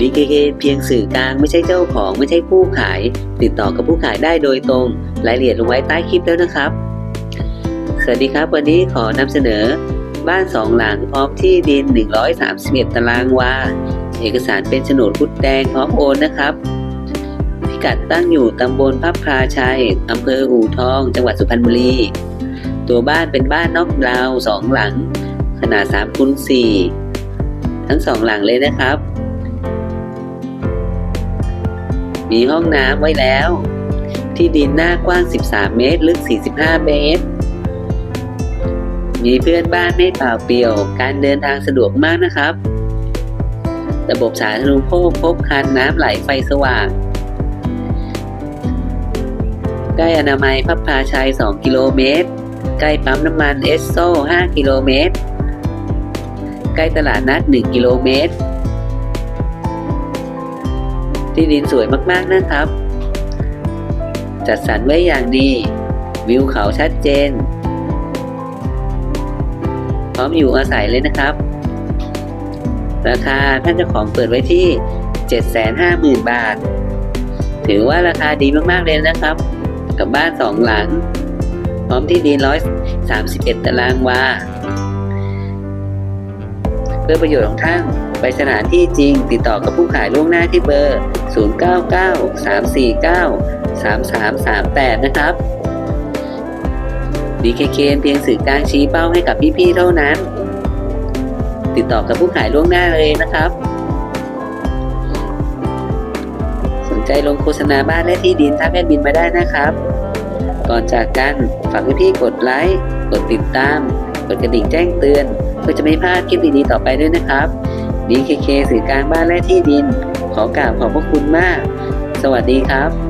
DKK เพียงสื่อกลางไม่ใช่เจ้าของไม่ใช่ผู้ขาย ติดต่อกับผู้ขายได้โดยตรง รายละเอียดลงไว้ใต้คลิปแล้วนะครับ สวัสดีครับ วันนี้ขอนำเสนอ บ้านสองหลังพร้อมที่ดิน 131 ตารางวา เอกสารเป็นโฉนดพุดแดงพร้อมโอนนะครับพิกัดตั้งอยู่ตำบลพับพลาชัยอำเภออู่ทอง จังหวัดสุพรรณบุรี ตัวบ้านเป็นบ้านนอกราวสองหลัง ขนาด3คูณ4ทั้งสองหลังเลยนะครับ มีห้องน้ำไว้แล้ว ที่ดินหน้ากว้าง 13 เมตร ลึก 45 เมตร มีเพื่อนบ้านไม่เปล่าเปลี่ยว การเดินทางสะดวกมากนะครับ ระบบสาธารณูปโภคครบครันน้ำไหลไฟสว่าง ใกล้อนามัยพับพาชัย 2 กิโลเมตร ใกล้ปั๊มน้ำมันเอสโซ 5 กิโลเมตร ใกล้ตลาดนัด 1 กิโลเมตร ที่ดินสวยมากๆนะครับ จัดสรรไว้อย่างดี วิวเขาชัดเจน พร้อมอยู่อาศัยเลยนะครับ ราคาท่านเจ้าของเปิดไว้ที่ 750,000 บาท ถือว่าราคาดีมากๆเลยนะครับ กับบ้านสองหลัง พร้อมที่ดิน131 ตารางวา พื่อประโยชน์ของท่าน ไปสถานที่จริง ติดต่อกับผู้ขายล่วงหน้าที่เบอร์ 0993493338 นะครับ DKK เพียงสื่อกลางชี้เป้าให้กับพี่ๆเท่านั้น ติดต่อกับผู้ขายล่วงหน้าเลยนะครับ สนใจลงโฆษณาบ้านและที่ดินทักแอดมินมาได้นะครับ ก่อนจากกันฝากพี่ๆกดไลค์ กดติดตาม กดกระดิ่งแจ้งเตือน พื่อจะไม่พลาดคลิปดีๆต่อไปด้วยนะครับ DKK สื่อกลางบ้านและที่ดิน ขอกราบขอบพระคุณมาก สวัสดีครับ